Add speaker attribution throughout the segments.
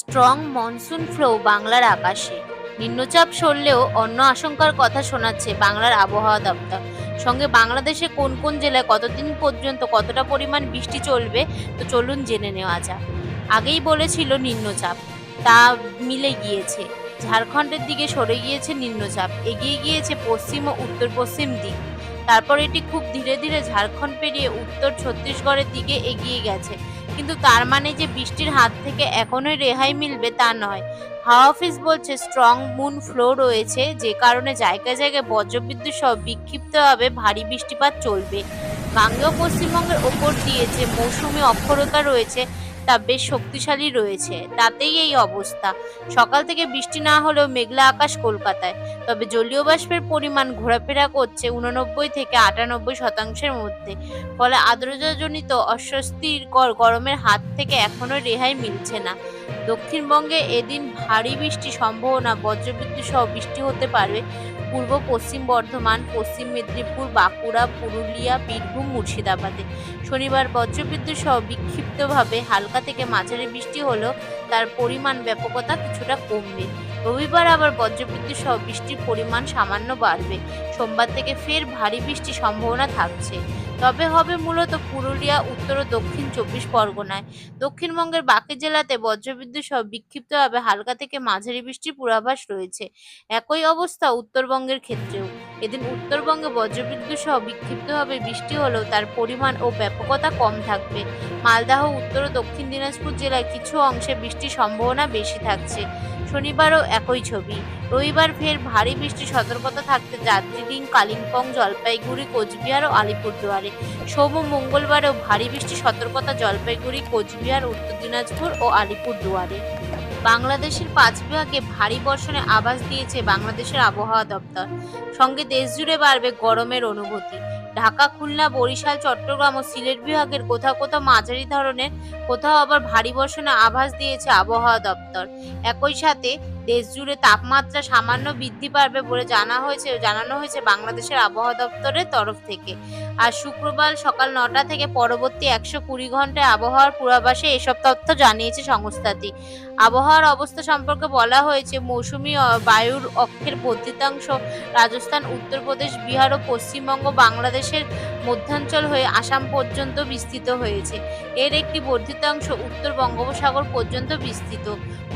Speaker 1: Strong monsoon flow বাংলার আকাশে। নিম্নচাপ সরলেও অন্য আশঙ্কার কথা শোনাচ্ছে বাংলার আবহাওয়া দপ্তর। সঙ্গে বাংলাদেশে কোন কোন জেলায় কতদিন পর্যন্ত কতটা পরিমাণ বৃষ্টি চলবে, তো চলুন জেনে নেওয়া যাক। আগেই বলেছিল নিম্নচাপ, তা মিলে গিয়েছে। ঝাড়খণ্ডের দিকে সরে গিয়েছে নিম্নচাপ, এগিয়ে গিয়েছে পশ্চিম ও উত্তর পশ্চিম দিক। তারপর এটি খুব ধীরে ধীরে ঝাড়খণ্ড পেরিয়ে উত্তর ছত্তিশগড়ের দিকে এগিয়ে গেছে। কিন্তু তার মানে যে বৃষ্টির হাত থেকে এখনোই রেহাই মিলবে তা নয়। হাওয়া অফিস বলছে, স্ট্রং মুন ফ্লো রয়েছে, যে কারণে জায়গায় জায়গায় বজ্রবিদ্যুৎ সহ বিক্ষিপ্তভাবে ভারী বৃষ্টিপাত চলবে। গাঙ্গেয় পশ্চিমবঙ্গের ওপর দিয়ে যে মৌসুমি অক্ষরতা রয়েছে তা বেশ শক্তিশালী রয়েছে, তাতেই এই অবস্থা। সকাল থেকে বৃষ্টি না হলেও মেঘলা আকাশ কলকাতায়, তবে জলীয় বাষ্পের পরিমাণ ঘোরাফেরা করছে উননব্বই থেকে আটানব্বই শতাংশের মধ্যে, ফলে আর্দ্রতাজনিত অস্বস্তিকর গরমের হাত থেকে এখনও রেহাই মিলছে না। দক্ষিণবঙ্গে এদিন ভারী বৃষ্টি সম্ভাবনা বজ্রবিদ্যুৎ সহ বৃষ্টি হতে পারে পূর্ব পশ্চিম বর্ধমান, পশ্চিম মেদিনীপুর, বাঁকুড়া, পুরুলিয়া, বীরভূম, মুর্শিদাবাদে। শনিবার বজ্রবিদ্যুৎ সহ বিক্ষিপ্তভাবে হালকা থেকে মাঝারি বৃষ্টি হলেও তার পরিমাণ ব্যাপকতা কিছুটা কমবে। রবিবার আবার বজ্রবিদ্যুৎ সহ বৃষ্টির পরিমাণ সামান্য বাড়বে। সোমবার থেকে ফের ভারী বৃষ্টির সম্ভাবনা থাকছে। তবে হবে মূলত পুরুলিয়া, উত্তর ও দক্ষিণ চব্বিশ পরগনায়। দক্ষিণবঙ্গের বাকি জেলাতে বজ্রবিদ্যুৎ সহ বিক্ষিপ্তভাবে হালকা থেকে মাঝারি বৃষ্টির পূর্বাভাস রয়েছে। একই অবস্থা উত্তরবঙ্গের ক্ষেত্রেও। এদিন উত্তরবঙ্গে বজ্রবিদ্যুৎ সহ বিক্ষিপ্তভাবে বৃষ্টি হলেও তার পরিমাণ ও ব্যাপকতা কম থাকবে। মালদাহ, উত্তর ও দক্ষিণ দিনাজপুর জেলায় কিছু অংশে বৃষ্টির সম্ভাবনা বেশি থাকছে। শনিবারও একই ছবি। রবিবার ফের ভারী বৃষ্টির সতর্কতা থাকতে দার্জিলিং কালিম্পং, জলপাইগুড়ি, কোচবিহার ও আলিপুরদুয়ারে। সোম মঙ্গলবারও ভারী বৃষ্টির সতর্কতা জলপাইগুড়ি, কোচবিহার, উত্তর দিনাজপুর ও আলিপুরদুয়ারে। বাংলাদেশের পাঁচ বিভাগে ভারী বর্ষণে আভাস দিয়েছে বাংলাদেশের আবহাওয়া দপ্তর। সঙ্গে দেশজুড়ে বাড়বে গরমের অনুভূতি। ঢাকা, খুলনা, বরিশাল, চট্টগ্রাম ও সিলেট বিভাগের কোথাও কোথাও মাঝারি ধরনের কোথাও আবার ভারী বর্ষণের আভাস দিয়েছে আবহাওয়া দপ্তর। একই সাথে দেশজুড়ে তাপমাত্রা সামান্য বৃদ্ধি পাবে বলে জানা হয়েছে, জানানো হয়েছে বাংলাদেশের আবহাওয়া দপ্তরের তরফ থেকে। আর শুক্রবার সকাল নটা থেকে পরবর্তী একশো কুড়ি ঘন্টায় আবহাওয়ার পূর্বাভাসে এসব তথ্য জানিয়েছে সংস্থাটি। আবহাওয়ার অবস্থা সম্পর্কে বলা হয়েছে, মৌসুমি বায়ুর অক্ষের বর্ধিতাংশ রাজস্থান, উত্তরপ্রদেশ, বিহার ও পশ্চিমবঙ্গ, বাংলাদেশের মধ্যাঞ্চল হয়ে আসাম পর্যন্ত বিস্তৃত হয়েছে। এর একটি বর্ধিতাংশ উত্তর বঙ্গোপসাগর পর্যন্ত বিস্তৃত।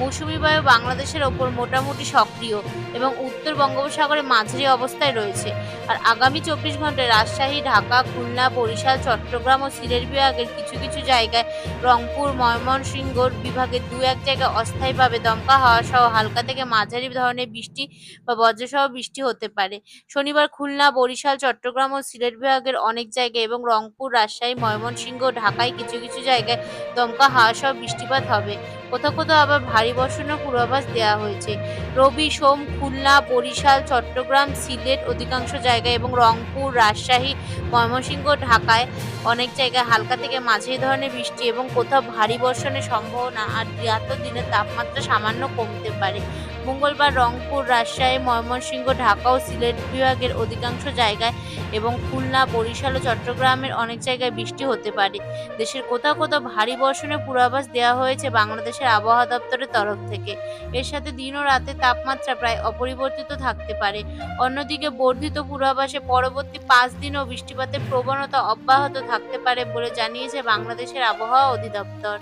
Speaker 1: মৌসুমি বায়ু বাংলাদেশের ওপর মোটামুটি সক্রিয় এবং উত্তর বঙ্গোপসাগরে মাঝারি অবস্থায় রয়েছে। আর আগামী চব্বিশ ঘন্টায় রাজশাহী, ঢাকা, খুলনা, বরিশাল, চট্টগ্রাম ও সিলেট বিভাগের কিছু কিছু জায়গায় রংপুর, ময়মনসিংহ বিভাগের দু এক জায়গায় অস্থায়ীভাবে দমকা হাওয়া সহ হালকা থেকে মাঝারি ধরনের বৃষ্টি বা বজ্রসহ বৃষ্টি হতে পারে। শনিবার খুলনা, বরিশাল, চট্টগ্রাম ও সিলেট বিভাগের অনেক জায়গায় এবং রংপুর, রাজশাহী, ময়মনসিংহ, ঢাকায় কিছু কিছু জায়গায় দমকা হাওয়া সহ বৃষ্টিপাত হবে। কোথাও কোথাও আবার ভারী বর্ষণের পূর্বাভাস দেওয়া হয়েছে। রবি, সোম, খুলনা, বরিশাল, চট্টগ্রাম, সিলেট অধিকাংশ জায়গায় এবং রংপুর, রাজশাহী, ময়মনসিংহ, ঢাকায় অনেক জায়গায় হালকা থেকে মাঝারি ধরনের বৃষ্টি এবং কোথাও ভারী বর্ষণের সম্ভাবনা আর রাত দিনের তাপমাত্রা সামান্য কমতে পারে। মঙ্গলবার রংপুর, রাজশাহী, ময়মনসিংহ, ঢাকা ও সিলেট বিভাগের অধিকাংশ জায়গায় এবং খুলনা, বরিশাল ও চট্টগ্রামের অনেক জায়গায় বৃষ্টি হতে পারে। দেশের কোথাও কোথাও ভারী বর্ষণের পূর্বাভাস দেওয়া হয়েছে বাংলাদেশের আবহাওয়া দপ্তরের তরফ থেকে। এর সাথে দিন ও রাতে তাপমাত্রা প্রায় অপরিবর্তিত থাকতে পারে। অন্যদিকে বর্ধিত পূর্বাভাসে পরবর্তী পাঁচ দিনও বৃষ্টিপাতের প্রবণতা অব্যাহত থাকতে পারে বলে জানিয়েছে বাংলাদেশের আবহাওয়া অধিদপ্তর।